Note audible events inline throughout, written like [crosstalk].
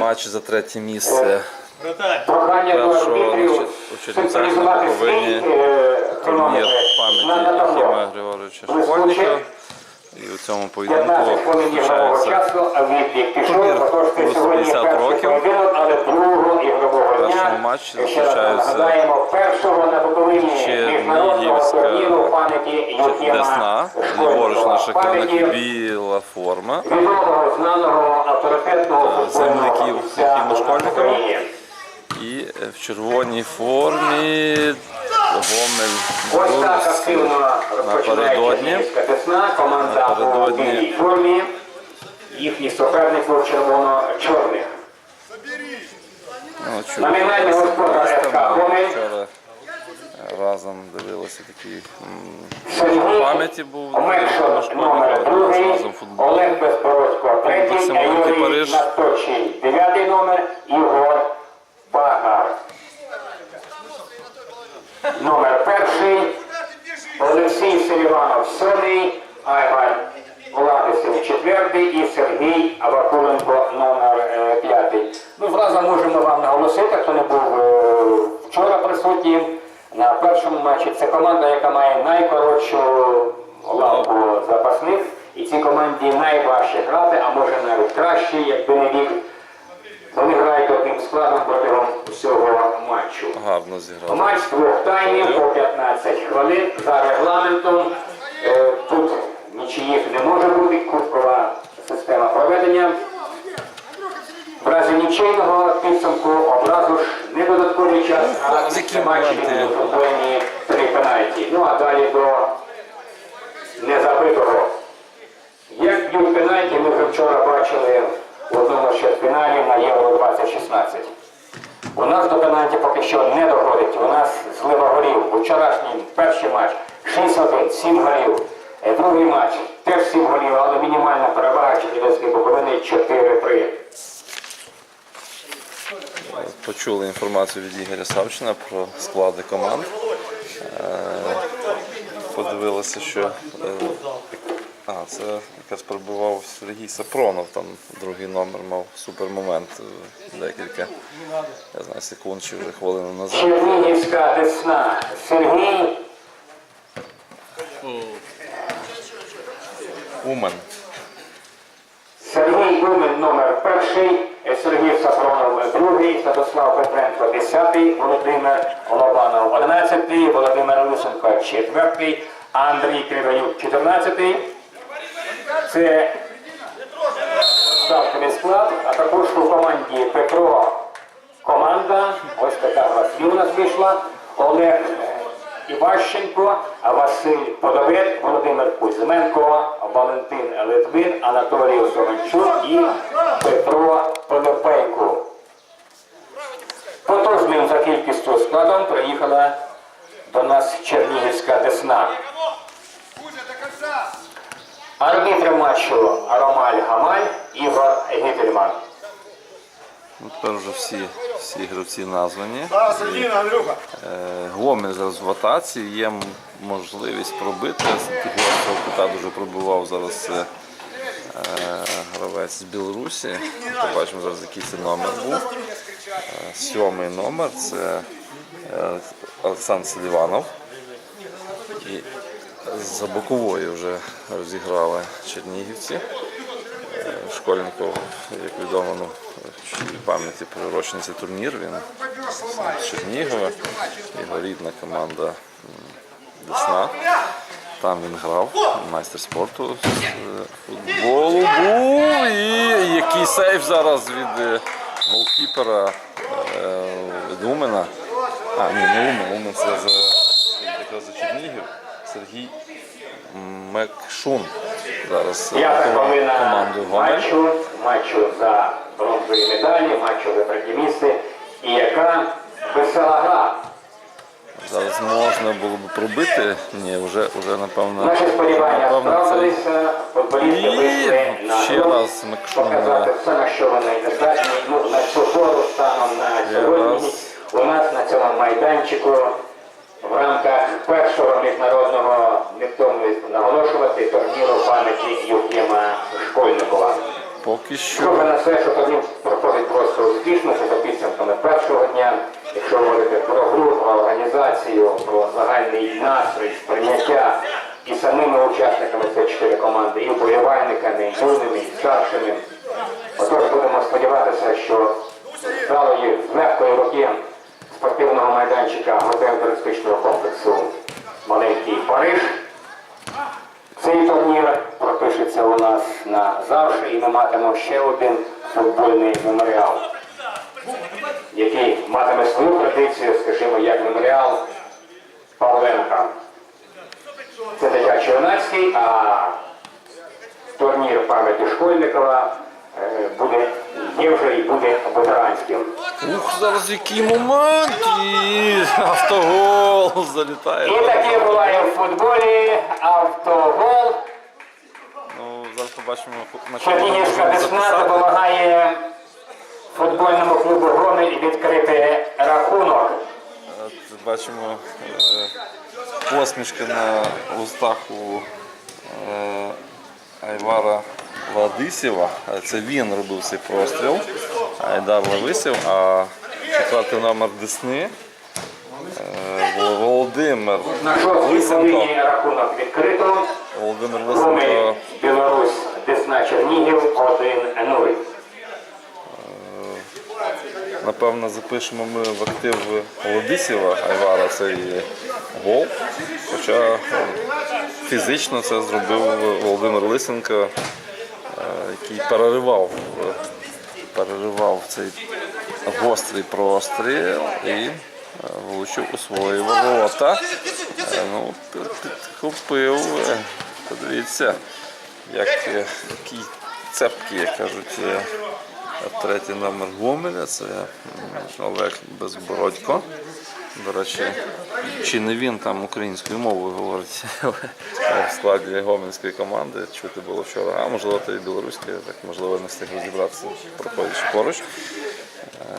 матч за третє місце Прохання до першого у Чернівцях на Буковині турнір пам'яті на Єхіма. Григоровича. Школьника. І у цьому поєдинку 15 включається турнір плюс 50 років. на Буковині міжнародного Чернігівська Десна, ліворуч наша керівник біла форма. Земляків в Школьникова. І в червоній формі Гомель Русь. напередодні. Напередодні. їхній суперник у червоно-чорних. Ну. Номінальний господар ФК Гомель. Вчора разом дивилися такі пам'яті був. Олег Безбородько третій, Комплексом а Великий Юрій дев'ятий номер, Ігор Багар. Номер перший, Олексій Селіванов сьомий, Айвар Владисов четвертий і Сергій Авакуленко номер е, п'ятий. Ми зразу можемо вам наголосити, хто не був е, вчора присутнім на першому матчі. Це команда, яка має найкоротшу лавку запасних. І цій команді найважче грати, а може навіть краще, якби не вік. Вони грають одним складом протягом всього матчу. Гарно зіграв. Матч двох таймів по 15 хвилин за регламентом. Е, Тут нічиїх не може бути, кубкова система проведення. В разі нічийного підсумку одразу ж не додатковий час, а це матчі футбольні три пенальті. Ну а далі до незабитого. Як б'ють пенальті, ми вже вчора бачили в одному з фіналів на Євро 2016. У нас до пенальті поки що не доходить. У нас злива голів. У вчорашній перший матч 6-1, 7 голів. Е, Другий матч теж 7 голів, але мінімальна перевага Чернігівської Буковини 4-3. Почули інформацію від Ігоря Савчина про склади команд. Е, Подивилися, що е, а, це якраз перебував Сергій Сапронов, там другий номер мав супермомент е, декілька я знаю, секунд чи вже хвилину назад. Чернігівська Десна. Сергій Умен. Сергій Гумен номер перший, е, Сергій Сапронов другий, Святослав Петренко десятий, Володимир Лобанов одинадцятий, Володимир Лусенко четвертий, Андрій Кривенюк чотирнадцятий. Це стартовий склад, а також у команді Петро команда, ось така і у нас вийшла, Олег Іващенко, Василь Подовець, Володимир Кузьменко, Валентин Литвин, Анатолій Сорончук і Петро Полопейко. Потужним за кількістю складом приїхала до нас Чернігівська Десна. Арбітр матчу Ромаль Гамаль, Ігор Гітельман. Ну, тепер вже всі, всі гравці названі. Зараз Андрюха. Е, Гомель зараз в атаці, є можливість пробити. Гостро кута дуже пробував зараз е, е, гравець з Білорусі. Побачимо зараз, який це номер був. Е, Сьомий номер це е, Олександр Селіванов. І за бокової вже розіграли чернігівці. Е, Школьников, як відомо, ну, пам'яті приурочений цей турнір. Він з Чернігова, його рідна команда Десна. Там він грав, майстер спорту е, футболу був. І який сейф зараз від е, голкіпера від Умена. А, ні, не Умен, Умен це за, за Чернігів. Сергій Мекшун. Зараз е, П'ята готував хвилина команду матчу, матчу за бронзові медалі, матчу за третє місце. І яка весела гра. Зараз можна було б пробити. Ні, вже, вже напевно, Наші сподівання справилися, футболісти вийшли на ще раз Микшун, показати все, на що вони здатні. Ну, на цю пору станом на сьогодні у нас на цьому майданчику в рамках першого міжнародного, не наголошувати, турніру пам'яті Юхіма Школьникова. Поки що Схоже на все, що турнір проходить завершилося успішно, це за підсумками першого дня. Якщо говорити про гру, про організацію, про загальний настрій, сприйняття і самими учасниками це чотири команди, і вболівальниками, і юними, і старшими. Отож будемо сподіватися, що вдалої, з легкої руки спортивного майданчика готельно-туристичного комплексу Маленький Париж. Цей турнір пропишеться у нас на завжди, і ми матимемо ще один футбольний меморіал, який матиме свою традицію, скажімо, як меморіал Павленка. Це дитячо-юнацький, а турнір пам'яті Школьникова е, буде, є вже і буде ветеранським. Ух, зараз який момент! І автогол залітає. І таке буває в футболі автогол. Ну, зараз побачимо на Чернігівська записати. допомагає футбольному клубу Громель відкрити рахунок. Бачимо е, посмішки на устах у е, Айвара Владисєва. Е, Це він робив цей простріл. Айдар Лависів, а четвертий номер Десни. е, Володимир Лисенко. Володимир Лисенко Білорусь, Десна Чернігів 1-0. Напевно, запишемо ми в актив Володисєва Айвара цей гол. Хоча е, фізично це зробив Володимир Лисенко, е, який переривав, переривав цей гострий простріл і е, влучив у свої ворота. Ну, підхопив. е, Подивіться, як який цепкий, як кажуть. Третій номер Гомеля це Олег Безбородько. До речі, чи не він там українською мовою говорить в складі гомельської команди. Чути було вчора, а можливо, то і білоруською, так можливо не встиг розібратися, проходячи поруч.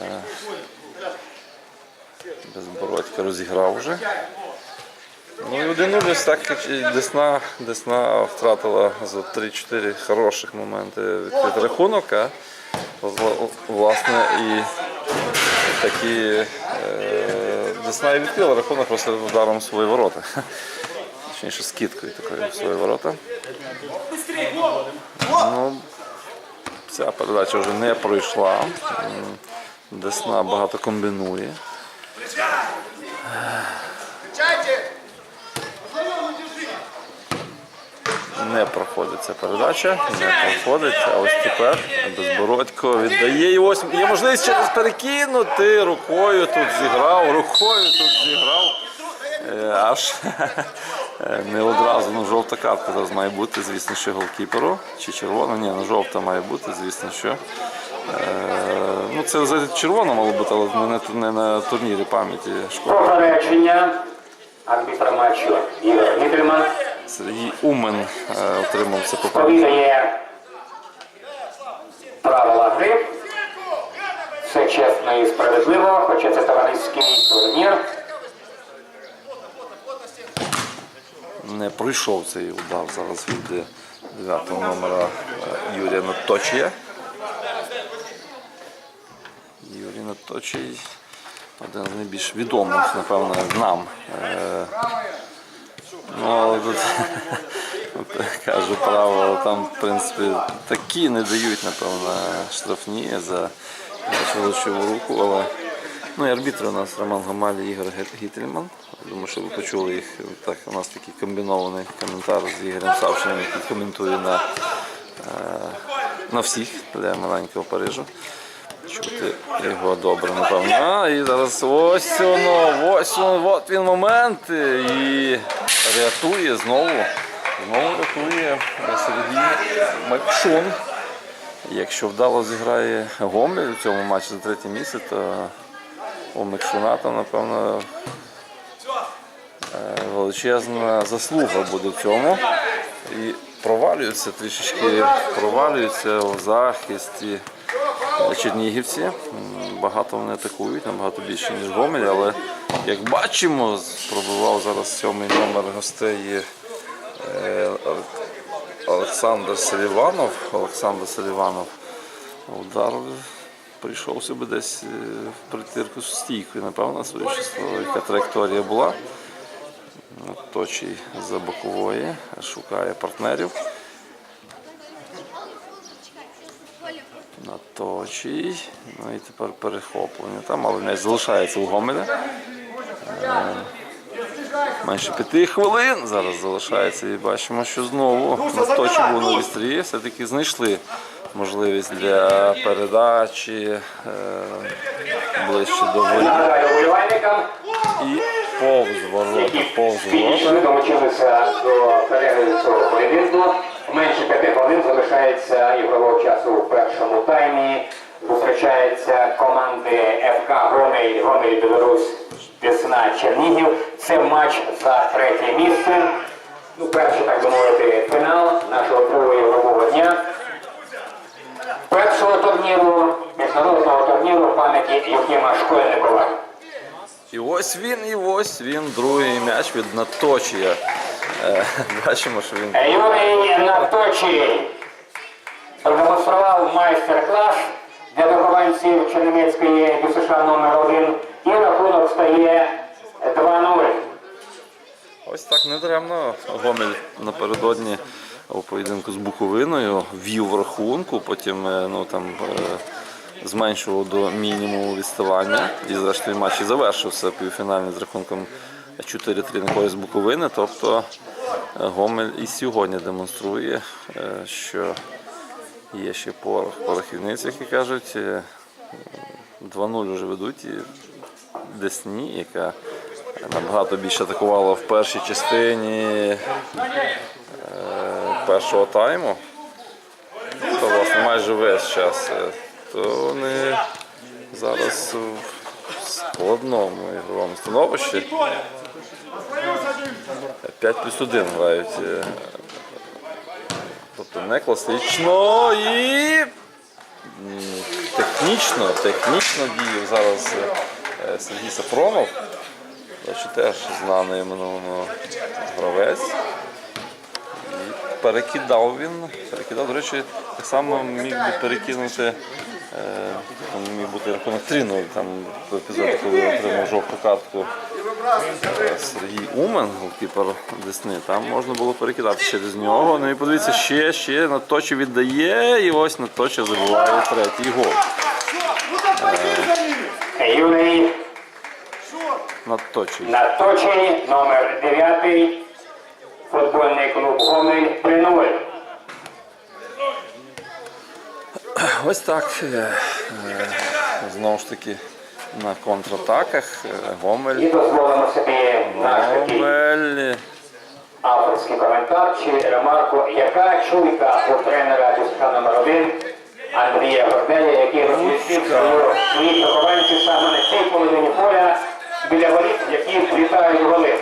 Е, Безбородько розіграв вже. Ну і один нуль так Десна, Десна втратила за 3-4 хороших моменти відкрити рахунок, а власне і такі е, Десна і відкрила рахунок просто ударом в свої ворота. Точніше, скидкою такою в свої ворота. Ну, ця передача вже не пройшла. Десна багато комбінує. Не проходить ця передача, не проходить. А ось тепер Безбородько віддає. І ось є можливість через перекинути. Рукою тут зіграв, рукою тут зіграв. Е, Аж е, не одразу. Ну, жовта картка зараз має бути, звісно, що голкіперу. Чи червона? Ні, ну жовта має бути, звісно, що. Е, Ну, це взагалі червона мало бути, але не, на- турнірі пам'яті школи. Попередження арбітра матчу Ігор Гідельман Сергій Умен е, отримав це попередження. правила гри. Все чесно і справедливо, хоча це товариський турнір. не пройшов цей удар зараз від 9 номера е, Юрія Наточія. Юрій Наточій один з найбільш відомих, напевно, нам. Ну, але тут, кажу правило, там, в принципі, такі не дають, напевно, штрафні за величову руку, але Ну і арбітри у нас Роман Гамаль і Ігор Гітельман. Думаю, що ви почули їх. Так, у нас такий комбінований коментар з Ігорем Савченим, який коментує на, е, на всіх для маленького Парижу. Чути його добре, напевно. А, і зараз ось воно, ось воно, от він момент. І рятує знову. Знову рятує Сергій Макшун. Якщо вдало зіграє Гомель у цьому матчі за третє місце, то у Микшуна там, напевно, е, величезна заслуга буде в цьому. І провалюються трішечки, провалюються у захисті чернігівці. Багато вони атакують, набагато більше, ніж Гомель, але як бачимо, пробивав зараз сьомий номер гостей е, Олександр Селіванов. Олександр Селіванов удар прийшов собі десь е, в притирку з стійкою, напевно, з того, яка траєкторія була. Точий за бокової, шукає партнерів. Наточий. Ну і тепер перехоплення. Там але м'яч залишається у Гомеля. Е, Менше п'яти хвилин зараз залишається і бачимо, що знову Наточий був на вістрі. Все-таки знайшли можливість для передачі е, ближче до воріт. Нагадаю вболівальникам, І повз ворота, повз ворота. швидко долучилися до перегляду цього поєдинку. Менше п'яти хвилин залишається ігрового часу в першому таймі. Зустрічаються команди ФК Гомель, Гомель Білорусь, Десна Чернігів. Це матч за третє місце. Ну, перший, так би мовити, фінал нашого другого ігрового дня. Першого турніру, міжнародного турніру пам'яті Юхіма Школьникова. І ось він, і ось він, другий м'яч від Наточія. Е, [laughs] Бачимо, що він Юрій Наточий продемонстрував майстер-клас для вихованців Чернівецької ДЮСШ номер 1 і рахунок стає 2-0. Ось так недаремно. Гомель напередодні у поєдинку з Буковиною вів рахунку, потім е, ну, там, е, зменшував до мінімуму відставання. І зрештою матч і завершився півфінальний з рахунком 4-3 на користь Буковини. Тобто е, Гомель і сьогодні демонструє, е, що є ще порох порохівниць, які кажуть. Е, 2-0 вже ведуть і Десні, яка набагато більше атакувала в першій частині е, першого тайму. То власне майже весь час. То вони зараз в складному ігровому становищі. 5 плюс 1 грають. е, Тобто не класично і технічно, технічно діяв зараз е, Сергій Сапронов. Я теж знаний минулому гравець. І перекидав він. Перекидав, до речі, так само міг би перекинути. Е, Там міг бути рахунок 3-0, там в епізоді, коли отримав жовту картку е, Сергій Умен, голкіпер Десни, там можна було перекидати через нього. Ну і подивіться, ще, ще Наточі віддає, і ось Наточі забиває третій гол. Юрій Наточі. Наточий, номер 9, футбольний клуб Гомель 3-0. Ось так. е, е, Знову ж таки на контратаках. е, Гомель. І дозволимо собі наш такий Гомель. авторський коментар чи ремарку, яка чуйка у тренера ДЮСШ номер 1 Андрія Горделя, який розмістив свою своїх вихованців саме на цій половині поля біля воріт, які влітають голи.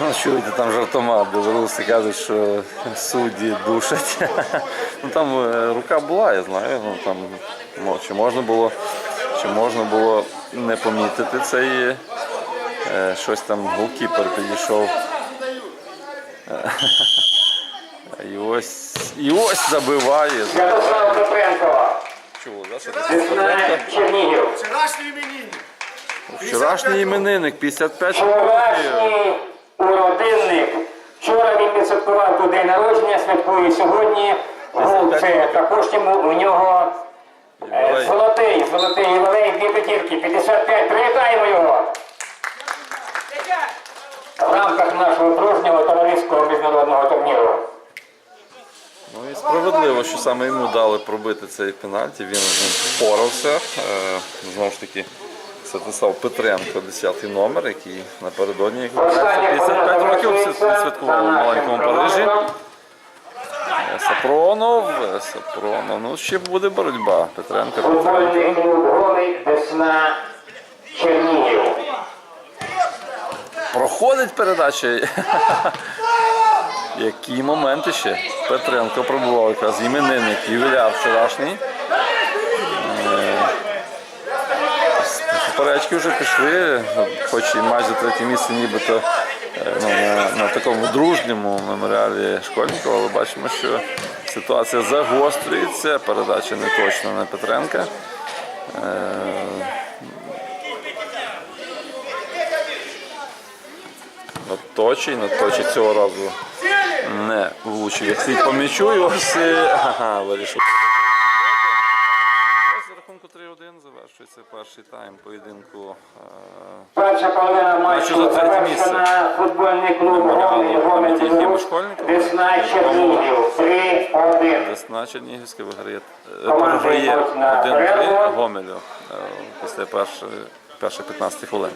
Ну, чуєте, там жартома білоруси кажуть, що судді душать. Ну там е, рука була, я знаю. Ну там мо- чи можна було, чи можна було не помітити цей е, щось там голкіпер підійшов. Е, І ось, і ось забиває. Святослав Петренко, Чули, да, що це Чернігів. Вчорашній іменинник. Вчорашній іменинник, 55 років. Вчорашній уродинник. Вчора він відсвяткував тут день народження, святкує сьогодні. Це також йому у нього е, золотий, золотий ювілей, дві п'ятірки, 55. Привітаємо його! В рамках нашого дружнього товариського міжнародного турніру. Ну і справедливо, що саме йому дали пробити цей пенальті. Він з ним впорався. Е, Знову ж таки, Святослав Петренко, 10-й номер, який напередодні 55 років відсвяткував у маленькому Парижі. Сапронов, Сапронов. Ну, ще буде боротьба. Петренко, Петренко. Проходить передача. Які моменти ще? Петренко пробував якраз іменинник ювіляр вчорашній. Суперечки вже пішли, хоч і майже третє місце нібито е, ну, на, на такому дружньому меморіалі школьників, але бачимо, що ситуація загострюється, передача не точна на Петренка. Е, Наточий, наточий цього разу не влучив. Як слід по м'ячу, і ось е, [laughs] ага, вирішив. Завершується перший тайм поєдинку. е, Перша половина Матчу завершена. Футбольний клуб Гомель Гомель школьників. Десна Чернігів 3-1. Десна Чернігівська виграє переграє Команда програє йдуть на 1-3. Гомелю після перших 15 хвилин.